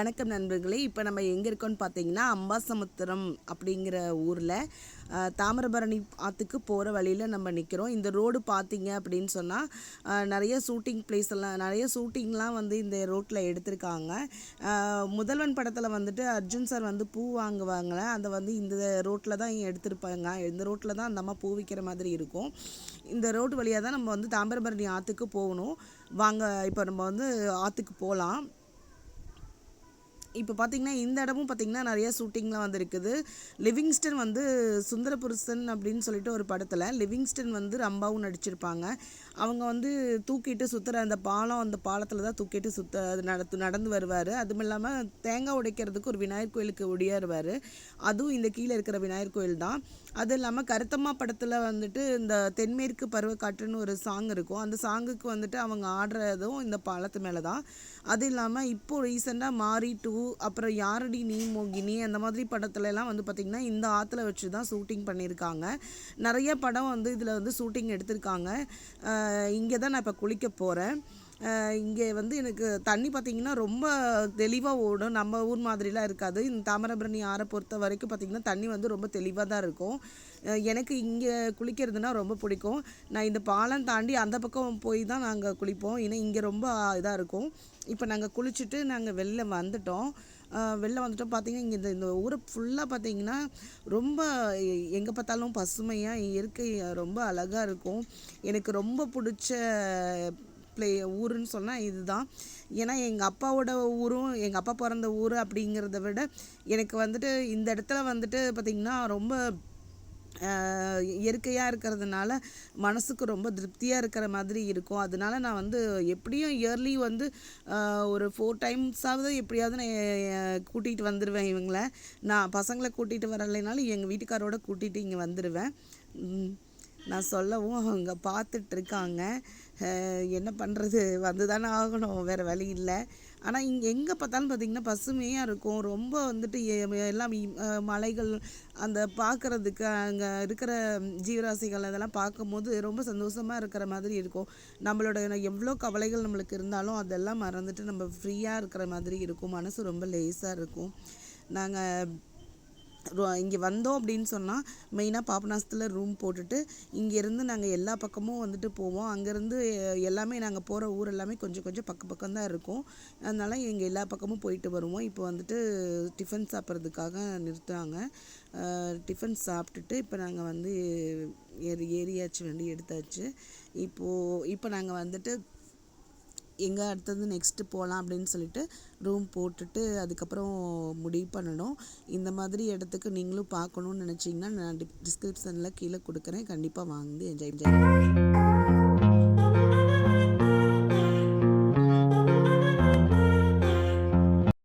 வணக்கம் நண்பர்களே. இப்போ நம்ம எங்கே இருக்கோம்னு பார்த்தீங்கன்னா அம்பாசமுத்திரம் அப்படிங்கிற ஊரில் தாமிரபரணி ஆற்றுக்கு போகிற வழியில் நம்ம நிற்கிறோம் இந்த ரோடு பார்த்தீங்க அப்படின்னு சொன்னால் நிறைய ஷூட்டிங் பிளேஸ் எல்லாம் நிறைய ஷூட்டிங்லாம் வந்து இந்த ரோட்டில் எடுத்திருக்காங்க. முதல்வன் படத்தில் வந்துட்டு அர்ஜுன் சார் வந்து பூ வாங்குவாங்க. அதை வந்து இந்த ரோட்டில் தான் எடுத்திருப்பாங்க. இந்த ரோட்டில் தான் அந்த அம்மா பூ விற்கிற மாதிரி இருக்கும். இந்த ரோடு வழியாக தான் நம்ம வந்து தாமிரபரணி ஆற்றுக்கு போகணும். வாங்க இப்போ நம்ம வந்து ஆற்றுக்கு போகலாம் இப்போ பார்த்தீங்கன்னா இந்த இடமும் பார்த்தீங்கன்னா நிறைய ஷூட்டிங்லாம் வந்திருக்குது. லிவிங்ஸ்டன் வந்து சுந்தரபுருஷன் அப்படின்னு சொல்லிட்டு ஒரு படத்தில் லிவிங்ஸ்டன் வந்து ரம்பாவும் நடிச்சிருப்பாங்க. அவங்க வந்து தூக்கிட்டு சுற்றுற அந்த பாலம் அந்த பாலத்தில் தான் தூக்கிட்டு சுத்த அது நடத்து நடந்து வருவார். அதுவும் இல்லாமல் தேங்காய் உடைக்கிறதுக்கு ஒரு விநாயகர் கோயிலுக்கு ஒடியாருவார். அதுவும் இந்த கீழே இருக்கிற விநாயகர் கோயில் தான். அது இல்லாமல் கருத்தம்மா படத்தில் வந்துட்டு இந்த தென்மேற்கு பருவக்காற்றுன்னு ஒரு சாங் இருக்கும். அந்த சாங்குக்கு வந்துட்டு அவங்க ஆடுறதும் இந்த பாலத்து மேலே தான். அது இல்லாமல் இப்போது ரீசெண்டாக மாரி டூ அப்புறம் யாரடி நீ மோகினி அந்த மாதிரி படத்துலலாம் வந்து பார்த்திங்கன்னா இந்த ஆற்றுல வச்சு தான் ஷூட்டிங் பண்ணியிருக்காங்க நிறைய படம் வந்து இதில் வந்து ஷூட்டிங் எடுத்திருக்காங்க. இங்கே தான் நான் இப்போ குளிக்க போகிறேன் இங்கே வந்து எனக்கு தண்ணி பார்த்திங்கன்னா ரொம்ப தெளிவாக ஓடும். நம்ம ஊர் மாதிரிலாம் இருக்காது. இந்த தாமிரபரணி ஆறை பொறுத்த வரைக்கும் பார்த்திங்கன்னா தண்ணி வந்து ரொம்ப தெளிவாக தான் இருக்கும். எனக்கு இங்கே குளிக்கிறதுனா ரொம்ப பிடிக்கும். நான் இந்த பாலம் தாண்டி அந்த பக்கம் போய் தான் நாங்கள் குளிப்போம். ஏன்னா இங்கே ரொம்ப இதாக இருக்கும். இப்போ நாங்கள் குளிச்சுட்டு நாங்கள் வெளில வந்துட்டோம். வெளில வந்துட்டோம் பார்த்தீங்கன்னா இங்கே இந்த இந்த ஊரை ஃபுல்லாக பார்த்தீங்கன்னா ரொம்ப எங்கே பார்த்தாலும் பசுமையாக இயற்கை ரொம்ப அழகாக இருக்கும். எனக்கு ரொம்ப பிடிச்ச ப்ளே ஊருன்னு சொன்னால் இதுதான். ஏன்னா எங்கள் அப்பாவோட ஊரும் எங்கள் அப்பா பிறந்த ஊர் அப்படிங்கிறத விட எனக்கு வந்துட்டு இந்த இடத்துல வந்துட்டு பார்த்திங்கன்னா ரொம்ப இயற்கையாக இருக்கிறதுனால மனசுக்கு ரொம்ப திருப்தியாக இருக்கிற மாதிரி இருக்கும். அதனால நான் வந்து எப்படியும் இயர்லி வந்து ஒரு ஃபோர் டைம்ஸாவது எப்படியாவது நான் கூட்டிகிட்டு வந்துடுவேன் இவங்கள. நான் பசங்களை கூட்டிகிட்டு வரலைனாலும் எங்கள் வீட்டுக்காரோட கூட்டிகிட்டு இங்கே வந்துடுவேன் நான் சொல்லவும் அவங்க பார்த்துட்ருக்காங்க. என்ன பண்ணுறது வந்து தானே ஆகணும். வேறு வழி இல்லை. ஆனால் இங்கே எங்கே பார்த்தாலும் பார்த்திங்கன்னா பசுமையாக இருக்கும். ரொம்ப வந்துட்டு எல்லாம் மலைகள் அந்த பார்க்குறதுக்கு அங்கே இருக்கிற ஜீவராசிகள் அதெல்லாம் பார்க்கும்போது ரொம்ப சந்தோஷமாக இருக்கிற மாதிரி இருக்கும். நம்மளோட எவ்வளோ கவலைகள் நம்மளுக்கு இருந்தாலும் அதெல்லாம் மறந்துட்டு நம்ம ஃப்ரீயாக இருக்கிற மாதிரி இருக்கும். மனசு ரொம்ப லேஸாக இருக்கும். நாங்கள் இங்கே வந்தோம் அப்படின்னு சொன்னால் மெயினாக பாபநாசத்தில் ரூம் போட்டுட்டு இங்கேருந்து நாங்கள் எல்லா பக்கமும் வந்துட்டு போவோம். அங்கேருந்து எல்லாமே நாங்கள் போகிற ஊர் எல்லாமே கொஞ்சம் கொஞ்சம் பக்கம் பக்கம் தான் இருக்கும். அதனால் எங்கள் எல்லா பக்கமும் போயிட்டு வருவோம். இப்போ வந்துட்டு டிஃபன் சாப்பிட்றதுக்காக நிறுத்துறாங்க. டிஃபன் சாப்பிட்டுட்டு இப்போ நாங்கள் வந்து ஏறி ஏறியாச்சு வண்டி எடுத்தாச்சு. இப்போது இப்போ நாங்கள் வந்துட்டு எங்கே அடுத்தது நெக்ஸ்ட்டு போகலாம் அப்படின்னு சொல்லிட்டு ரூம் போட்டுட்டு அதுக்கப்புறம் முடிவு பண்ணணும். இந்த மாதிரி இடத்துக்கு நீங்களும் பார்க்கணுன்னு நினச்சிங்கன்னா நான் டிஸ்கிரிப்ஷனில் கீழே கொடுக்குறேன். கண்டிப்பாக வாங்கி என்ஜாய் என்ஜாய்